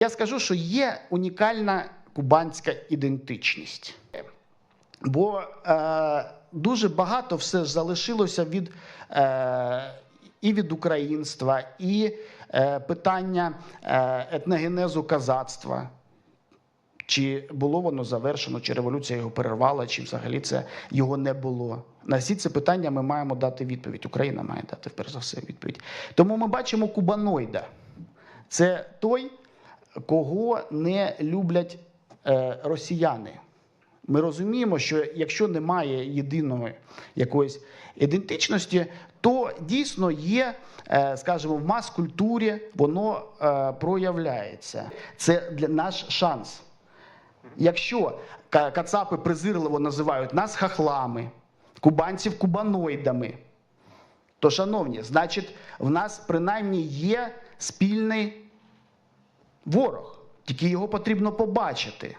Я скажу, що є унікальна кубанська ідентичність. Бо е, дуже багато все ж залишилося від е, і від українства, і е, питання е, етногенезу казацтва. Чи було воно завершено, чи революція його перервала, чи взагалі це його не було. На всі ці питання ми маємо дати відповідь. Україна має дати перш за все відповідь. Тому ми бачимо кубаноїда. Це той, кого не люблять е, росіяни. Ми розуміємо, що якщо немає єдиної якоїсь ідентичності, то дійсно є, е, скажімо, в мас-культурі воно е, проявляється. Це для наш шанс. Якщо кацапи презирливо називають нас хахлами, кубанців кубаноїдами, то, шановні, значить, в нас принаймні є спільний ворог, тільки його потрібно побачити.